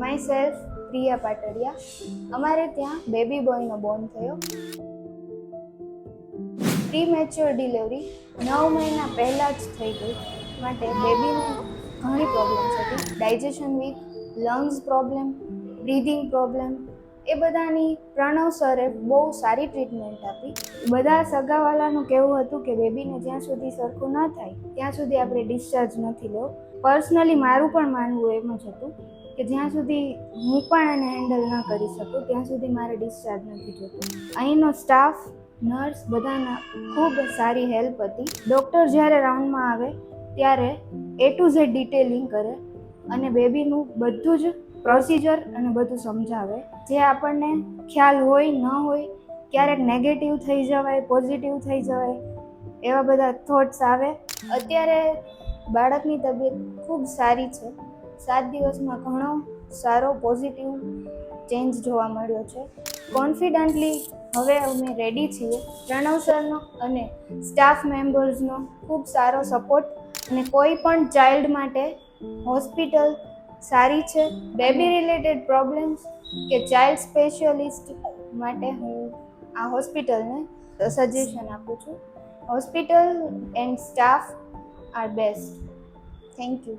My self Priya Patadia અમારે ત્યાં baby બોયનો બોર્ન થયો. પ્રી મેચ્યોર ડિલિવરી નવ મહિના પહેલાં જ થઈ ગઈ. માટે બેબીને ઘણી પ્રોબ્લેમ્સ હતી. Digestion weak lungs problem breathing problem એ બધાની પ્રણવ સરે બહુ સારી ટ્રીટમેન્ટ આપી. બધા સગાવાલાનું કહેવું હતું કે બેબીને જ્યાં સુધી સરખું ન થાય, ત્યાં સુધી આપણે ડિસ્ચાર્જ નથી લો પર્સનલી મારું પણ માનવું એમ જ હતું. કે જ્યાં સુધી હું પણ એને હેન્ડલ ન કરી શકું, ત્યાં સુધી મારે ડિસ્ચાર્જ નથી જોતું અહીંનો સ્ટાફ નર્સ બધાના ખૂબ સારી હેલ્પ હતી. ડૉક્ટર જ્યારે રાઉન્ડમાં આવે, ત્યારે એ ટુ ઝેડ ડિટેલિંગ કરે અને બેબીનું બધું જ પ્રોસિજર અને બધું સમજાવે. જે આપણને ખ્યાલ હોય, ન હોય, ક્યારેક નેગેટિવ થઈ જવાય પોઝિટિવ થઈ જવાય, એવા બધા થોટ્સ આવે. અત્યારે બાળકની તબિયત ખૂબ સારી છે. સાત દિવસમાં ઘણો સારો પોઝિટિવ ચેન્જ જોવા મળ્યો છે. કોન્ફિડન્ટલી હવે અમે રેડી છીએ. પ્રણવ સરનો અને સ્ટાફ મેમ્બર્સનો ખૂબ સારો સપોર્ટ અને કોઈ પણ ચાઇલ્ડ માટે હોસ્પિટલ સારી છે. બેબી રિલેટેડ પ્રોબ્લેમ્સ કે ચાઇલ્ડ સ્પેશિયલિસ્ટ માટે હું આ હોસ્પિટલને સજેશન આપું છું. Hospital and staff are best thank you